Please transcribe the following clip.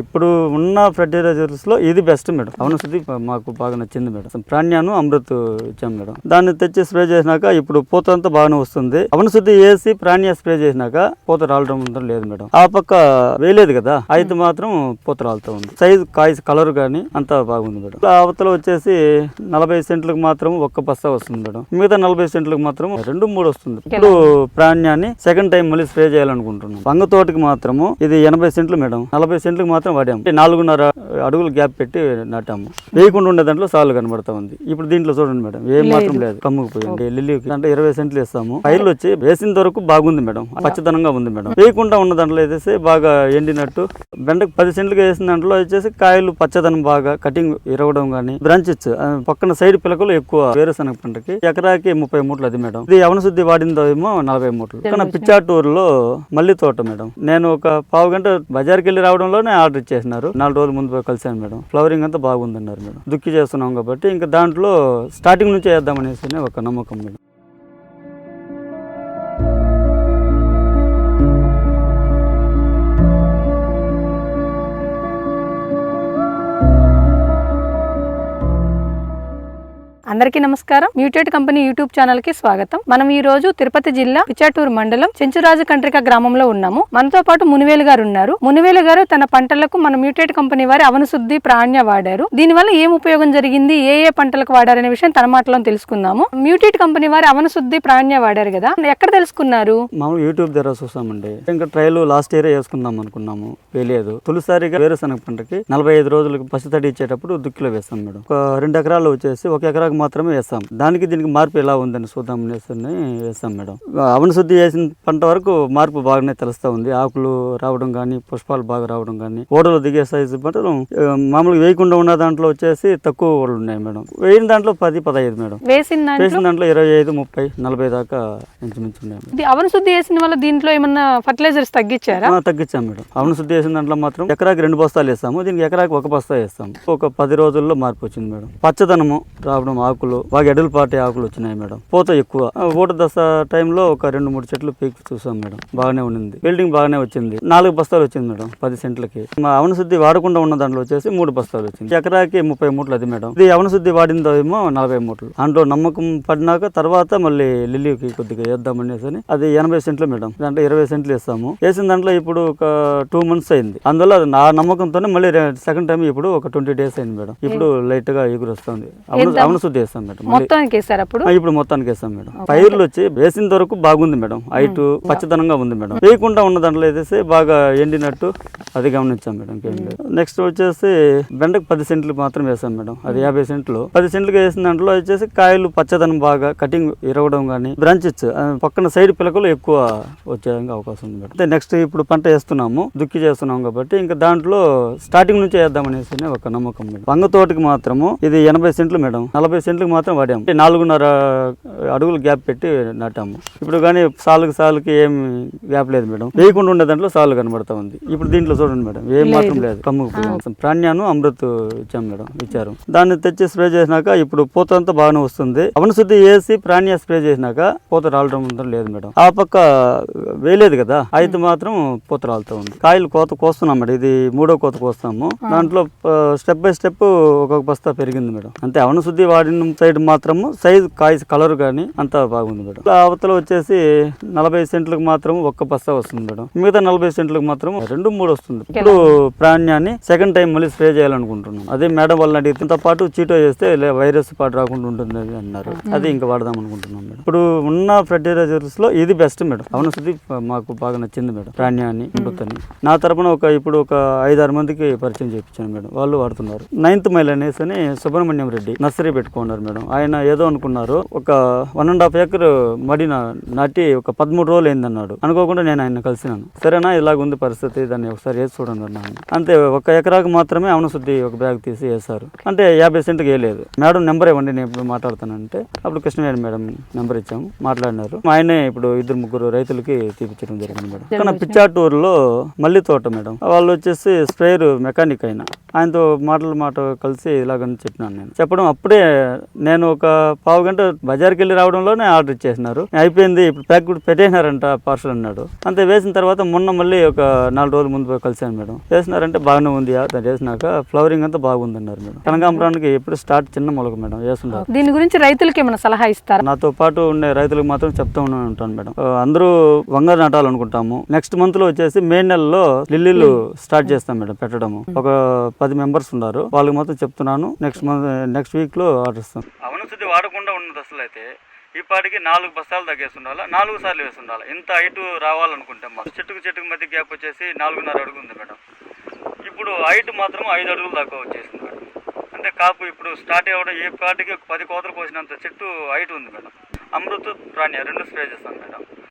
ఇప్పుడు ఉన్న ఫెర్టిలైజర్స్లో ఇది బెస్ట్ మేడం. అవును శుద్ధి మాకు బాగా నచ్చింది మేడం. ప్రాణ్యాను అమృత్ ఇచ్చాం మేడం. దాన్ని తెచ్చి స్ప్రే చేసినాక ఇప్పుడు పూత అంతా బాగానే వస్తుంది. అవును శుద్ధి వేసి ప్రాణ్య స్ప్రే చేసినాక పూత రాలడం లేదు మేడం. ఆ పక్క వేయలేదు కదా అయితే మాత్రం పూత రాలుతూ ఉంది. సైజ్ కాయ కలర్ కానీ అంతా బాగుంది మేడం. అవతల వచ్చేసి నలభై సెంట్లకు మాత్రం ఒక్క బస్తా వస్తుంది మేడం. మిగతా నలభై సెంట్లకు మాత్రం రెండు మూడు వస్తుంది. ఇప్పుడు ప్రాణ్యాన్ని సెకండ్ టైం మళ్ళీ స్ప్రే చేయాలనుకుంటున్నాం. వంగ తోటకి మాత్రము ఇది ఎనభై సెంట్లు మేడం. నలభై సెంట్లకు మాత్రం వాడాము. అంటే నాలుగున్నర అడుగులు గ్యాప్ పెట్టి నాటాము. వేయకుండా ఉండే దాంట్లో సాలు కనబడతా ఉంది. ఇప్పుడు దీంట్లో చూడండి మేడం ఏం మాత్రం లేదు. కమ్ముకుపోయింది. లిల్లీకి అంటే ఇరవై సెంట్లు వేస్తాము. పైర్లు వచ్చి వేసిన వరకు బాగుంది మేడం. పచ్చదనంగా ఉంది మేడం. వేయకుండా ఉన్న దాంట్లో అయితే బాగా ఎండినట్టు బెండకు పది సెంట్లుగా వేసిన దాంట్లో వచ్చేసి కాయలు పచ్చదనం బాగా కటింగ్ ఇరవడం కానీ బ్రాంచెస్ పక్కన సైడ్ పిలకలు ఎక్కువ వేరుశనగ పంటకి ఎకరాకి ముప్పై మూటలు అది మేడం. ఇది అవన శుద్ధి వాడిందో ఏమో నలభై మూటలు. పక్కన పిచ్చాటూరులో మల్లి తోట మేడం. నేను ఒక పావు గంట బజార్కి వెళ్ళి రావడంలోనే ఆర్డర్ ఇచ్చేసినారు నాలుగు రోజుల ముందు పోయి కలిసాను మేడం. ఫ్లవరింగ్ అంతా బాగుందన్నారు మేడం. దుక్కి చేస్తున్నాం కాబట్టి ఇంకా దాంట్లో స్టార్టింగ్ నుంచే వేద్దామనేసి ఒక నమ్మకం మేడం. అందరికీ నమస్కారం. మ్యూటెడ్ కంపెనీ యూట్యూబ్ ఛానల్కి స్వాగతం. మనం ఈ రోజు తిరుపతి జిల్లా పిచ్చాటూరు మండలం చెంచురాజు కంట్రిక గ్రామంలో ఉన్నాము. మనతో పాటు మునివేలు గారు ఉన్నారు. మునివేలు గారు తన పంటలకు మన మ్యూటెడ్ కంపెనీ వారి అవనశుద్ధి ప్రాణ్య వాడారు. దీనివల్ల ఏం ఉపయోగం జరిగింది? ఏ ఏ పంటలకు వాడారనే విషయం తన మాటలో తెలుసుకుందాము. మ్యూటెడ్ కంపెనీ వారి అవనశుద్ధి ప్రాణ్య వాడారు కదా? ఎక్కడ తెలుసుకున్నారు? మనం యూట్యూబ్ ద్వారా చూసామండి ఇంకా ట్రయల్ లాస్ట్ ఇయర్ వేసుకుందాం అనుకున్నాము. వేయలేదు. తొలిసారిగా వేరుశనగ పంటకి నలభై ఐదు రోజులకు పసి తడి ఇచ్చేటప్పుడు దుక్కిలో వేస్తాం మేడం. ఒక రెండు ఎకరాలు వచ్చేసి ఒక ఎకరాకు మాత్రమే వేస్తాం. దానికి దీనికి మార్పు ఎలా ఉందని చూద్దాం అనేసి వేస్తాం మేడం. అవన శుద్ధి చేసిన పంట వరకు మార్పు బాగానే తెలుస్తా ఉంది. ఆకులు రావడం కానీ పుష్పాలు బాగా రావడం కానీ ఓడలు దిగే సైజు ఆ, మామూలుగా వేయకుండా ఉన్న దాంట్లో వచ్చేసి తక్కువ ఓడలు ఉన్నాయి మేడం. వేయిన దాంట్లో పది పదహైదు మేడం. వేసిన దాంట్లో? వేసిన దాంట్లో ఇరవై ఐదు ముప్పై నలభై దాకా ఇంచుమించు ఉన్నాయి మేడం. ఇది అవనశుద్ధి చేసిన వల్ల దీంట్లో ఏమన్నా ఫర్టిలైజర్స్ తగ్గించారా? తగ్గించాం మేడం. అవును శుద్ధి చేసిన దాంట్లో మాత్రం ఎకరాకి రెండు బస్తాలు వేస్తాము. దీనికి ఎకరాకి ఒక బస్తా వేస్తాము. ఒక పది రోజుల్లో మార్పు వచ్చింది మేడం. పచ్చదనము రావడం ఆకులు బాగా ఎడలు పాటే ఆకులు వచ్చినాయి మేడం. పూత ఎక్కువ. ఊట దశ టైంలో ఒక రెండు మూడు చెట్లు పీకి చూసాం మేడం. బాగానే ఉండింది బిల్డింగ్ బాగానే వచ్చింది. నాలుగు బస్తాలు వచ్చింది మేడం పది సెంట్లకి. మా అవన శుద్ధి వాడకుండా ఉన్న దాంట్లో వచ్చేసి మూడు బస్తాలు వచ్చింది. ఎకరాకి ముప్పై మూటలు అది మేడం. ఇది అవన శుద్ధి వాడిందో ఏమో నలభై మూటలు. దాంట్లో నమ్మకం పడినాక తర్వాత మళ్ళీ లిల్లీకి కొద్దిగా వేద్దామనేసి అని అది ఎనభై సెంట్లు మేడం. దాంట్లో ఇరవై సెంట్లు వేస్తాము. వేసిన దాంట్లో ఇప్పుడు ఒక టూ మంత్స్ అయింది. అందువల్ల అది నా నమ్మకంతోనే మళ్ళీ సెకండ్ టైం ఇప్పుడు ఒక ట్వంటీ డేస్ అయింది మేడం. ఇప్పుడు లైట్గా ఎగురు వస్తుంది అవును అవును శుద్ధి వేస్తాం మేడం. మొత్తానికి వేసారు అప్పుడు? ఇప్పుడు మొత్తానికి వేస్తాం మేడం. పైర్లు వచ్చి వేసిన వరకు బాగుంది మేడం. హైట్ పచ్చదనంగా ఉంది మేడం. వేయకుండా ఉన్న దాంట్లో అయితే బాగా ఎండినట్టు అది గమనించాం మేడం నెక్స్ట్ వచ్చేసి బెండకు పది సెంట్లు మాత్రం వేసాం మేడం. అది యాభై సెంట్లు. పది సెంట్లుగా వేసిన దాంట్లో వచ్చేసి కాయలు పచ్చదనం బాగా కటింగ్ ఇరవడం కానీ బ్రాంచెస్ పక్కన సైడ్ పిలకలు ఎక్కువ వచ్చే అవకాశం ఉంది మేడం. నెక్స్ట్ ఇప్పుడు పంట వేస్తున్నాము దుక్కి చేస్తున్నాం కాబట్టి ఇంకా దాంట్లో స్టార్టింగ్ నుంచి వేద్దామనేసి ఒక నమ్మకం మేడం. వంగ తోటకి మాత్రము ఇది ఎనభై సెంట్లు మేడం. నలభై సెంట్లకు మాత్రం వాడాము అంటే నాలుగున్నర అడుగులు గ్యాప్ పెట్టి నాటాము. ఇప్పుడు కానీ సాలుకి సాలుకి ఏం గ్యాప్ లేదు మేడం. వేయకుండా ఉండే దాంట్లో సాలు కనబడతా ఉంది. ఇప్పుడు దీంట్లో చూడండి మేడం ఏం మాత్రం లేదు. కమ్ముకు ప్రాణ్యాను అమృత్ ఇచ్చాం మేడం ఇచ్చారు. దాన్ని తెచ్చి స్ప్రే చేసినాక ఇప్పుడు పూత అంతా బాగానే వస్తుంది. అవన శుద్ధి వేసి ప్రాణ్య స్ప్రే చేసినాక పూత రాలడం లేదు మేడం. ఆ పక్క వేయలేదు కదా అయితే మాత్రం పూత రాలుతూ ఉంది. కాయలు కోత కోస్తున్నాం మేడం. ఇది మూడో కోత కోస్తాము. దాంట్లో స్టెప్ బై స్టెప్ ఒక్కొక్క బస్తా పెరిగింది మేడం. అంతే అవన శుద్ధి వాడిన సైడ్ మాత్రము సైజ్ కాయ కలర్ కానీ అంతా బాగుంది మేడం. అవతల వచ్చేసి నలభై సెంట్లకు మాత్రం ఒక్క బస్తా వస్తుంది మేడం. మిగతా నలభై సెంట్లకు మాత్రం రెండు మూడు వస్తుంది. ఇప్పుడు ప్రాణ్యాన్ని సెకండ్ టైం మళ్ళీ స్ప్రే చేయాలనుకుంటున్నాం అదే మేడం వాళ్ళని అడిగితే పాటు చీటో చేస్తే వైరస్ పాటు రాకుండా ఉంటుంది అని అన్నారు. అది ఇంకా వాడదాం అనుకుంటున్నాం మేడం. ఇప్పుడు ఉన్న ఫెర్టిలైజర్స్లో ఇది బెస్ట్ మేడం. అవన శుద్ధి మాకు బాగా నచ్చింది మేడం ప్రాణ్యాన్ని అమృతని నా తరపున ఒక ఇప్పుడు ఒక ఐదారు మందికి పరిచయం చేయించాను మేడం. వాళ్ళు వాడుతున్నారు. నైన్త్ మైల్ అనేసి అని సుబ్రహ్మణ్యం రెడ్డి నర్సరీ పెట్టుకున్నారు మేడం. ఆయన ఏదో అనుకున్నారు. ఒక వన్ అండ్ హాఫ్ ఏకర్ మడి నా- నాటి ఒక పదమూడు రోజులు అయిందన్నాడు. అనుకోకుండా నేను ఆయన కలిసినాను. సరేనా? ఇలాగ ఉంది పరిస్థితి. దాన్ని ఒకసారి వేసి చూడండి అన్నాను అంతే ఒక ఎకరాకు మాత్రమే అవన శుద్ధి ఒక బ్యాగ్ తీసి వేశారు. అంటే యాభై సెంట్కి వేయలేదు. మేడం నెంబర్ ఇవ్వండి నేను ఇప్పుడు మాట్లాడతానంటే. అప్పుడు కృష్ణవేణి మేడం నెంబర్ ఇచ్చాము. మాట్లాడినారు. ఆయనే ఇప్పుడు ఇద్దరు ముగ్గురు రైతులకి తీపిచ్చడం జరిగింది మేడం. కానీ పిచ్చాటూరులో మల్లి తోట మేడం. వాళ్ళు వచ్చేసి స్ప్రేయర్ మెకానిక్ అయిన. ఆయనతో మాటలు మాట కలిసి ఇలాగని చెప్పినాను నేను. చెప్పడం అప్పుడే నేను ఒక పావు గంట బజార్కి వెళ్ళి రావడంలోనే ఆర్డర్ ఇచ్చేసినారు. అయిపోయింది ఇప్పుడు ప్యాక్ కూడా పెట్టేసినారంట పార్సల్ అన్నాడు. అంతే వేసిన తర్వాత మొన్న మళ్ళీ ఒక నాలుగు రోజుల ముందు కలిసాను మేడం. వేసినారంటే బాగానే ఉంది దాన్ని వేసినాక ఫ్లవరింగ్ అంతా బాగుంది అన్నారు మేడం. కనకాంబరానికి ఎప్పుడు స్టార్ట్ చిన్న మొలక మేడం వేస్తున్నారు. దీని గురించి రైతులకి ఏమైనా సలహా ఇస్తారా? నాతో పాటు ఉండే రైతులకు మాత్రం చెప్తా ఉంటాను మేడం. అందరూ వంగ నాటాలనుకుంటాము. నెక్స్ట్ మంత్లో వచ్చేసి మే నెలలో లిల్లీలు స్టార్ట్ చేస్తాం మేడం పెట్టడము. ఒక పది మెంబర్స్ ఉన్నారు. వాళ్ళకి మాత్రం చెప్తున్నాను. నెక్స్ట్ మంత్ నెక్స్ట్ వీక్లో ఆర్డర్ ఇస్తాం అవును శుద్ధి వాడకుండా ఉన్నది అసలు అయితే ఈ పాటికి నాలుగు బస్తాలు తగ్గేసి ఉండాలి నాలుగు సార్లు వేసి ఉండాలి ఇంత హైటు రావాలనుకుంటే మాకు చెట్టుకు చెట్టుకు మధ్య గ్యాప్ వచ్చేసి నాలుగున్నర అడుగు ఉంది మేడం. ఇప్పుడు హైట్ మాత్రం ఐదు అడుగులు దాకా వచ్చేసింది మేడం. అంటే కాపు ఇప్పుడు స్టార్ట్ అవ్వడం ఏ పాటికి పది కోతలు కోసినంత చెట్టు హైట్ ఉంది మేడం. అమృత ప్రాణి రెండు స్ప్రే చేస్తాను మేడం.